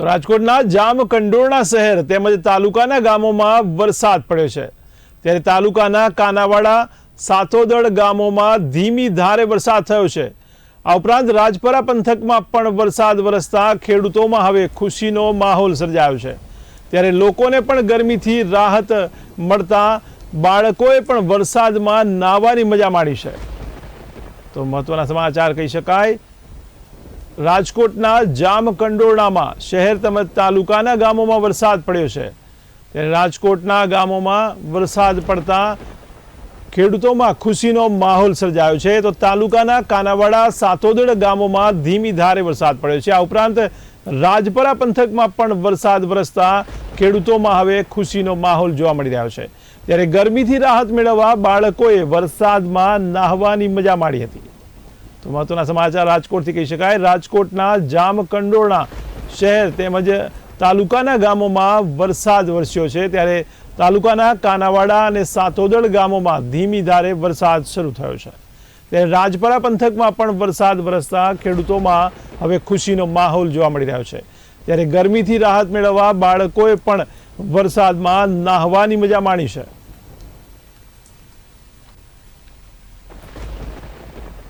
રાજકોટના જામકંડોરણા શહેર તેમજ તાલુકાના ગામોમાં વરસાદ પડ્યો છે. ત્યારે તાલુકાના કાનાવાડા, સાથોદળ ગામોમાં ધીમી ધારે વરસાદ થયો છે. આ ઉપરાંત રાજપરા પંથકમાં પણ વરસાદ વરસતા ખેડૂતોમાં હવે ખુશીનો માહોલ સર્જાયો છે. ત્યારે લોકોને પણ ગરમીથી રાહત મળતા બાળકોએ પણ વરસાદમાં નાહવાની મજા માણી છે. તો મહત્વના સમાચાર કહી શકાય રાજકોટના જામકંડોરણામાં શહેર તેમજ તાલુકાના ગામોમાં વરસાદ પડ્યો છે. ત્યારે રાજકોટના ગામોમાં વરસાદ પડતા ખેડૂતોમાં ખુશીનો માહોલ સર્જાયો છે. તો તાલુકાના કાનાવાડા સાતોદડ ગામોમાં ધીમી ધારે વરસાદ પડ્યો છે. આ ઉપરાંત રાજપરા પંથકમાં પણ વરસાદ વરસતા ખેડૂતોમાં હવે ખુશીનો માહોલ જોવા મળી રહ્યો છે. ત્યારે ગરમીથી રાહત મેળવવા બાળકોએ વરસાદમાં નાહવાની મજા માણી હતી. તો મહત્વના સમાચાર રાજકોટથી કહી શકાય. રાજકોટના જામકંડોળના શહેર તેમજ તાલુકાના ગામોમાં વરસાદ વરસ્યો છે. ત્યારે તાલુકાના કાનાવાડા અને સાતોદળ ગામોમાં ધીમી ધારે વરસાદ શરૂ થયો છે. ત્યારે રાજપરા પંથકમાં પણ વરસાદ વરસતા ખેડૂતોમાં હવે ખુશીનો માહોલ જોવા મળી રહ્યો છે. ત્યારે ગરમીથી રાહત મેળવવા બાળકોએ પણ વરસાદમાં નાહવાની મજા માણી છે.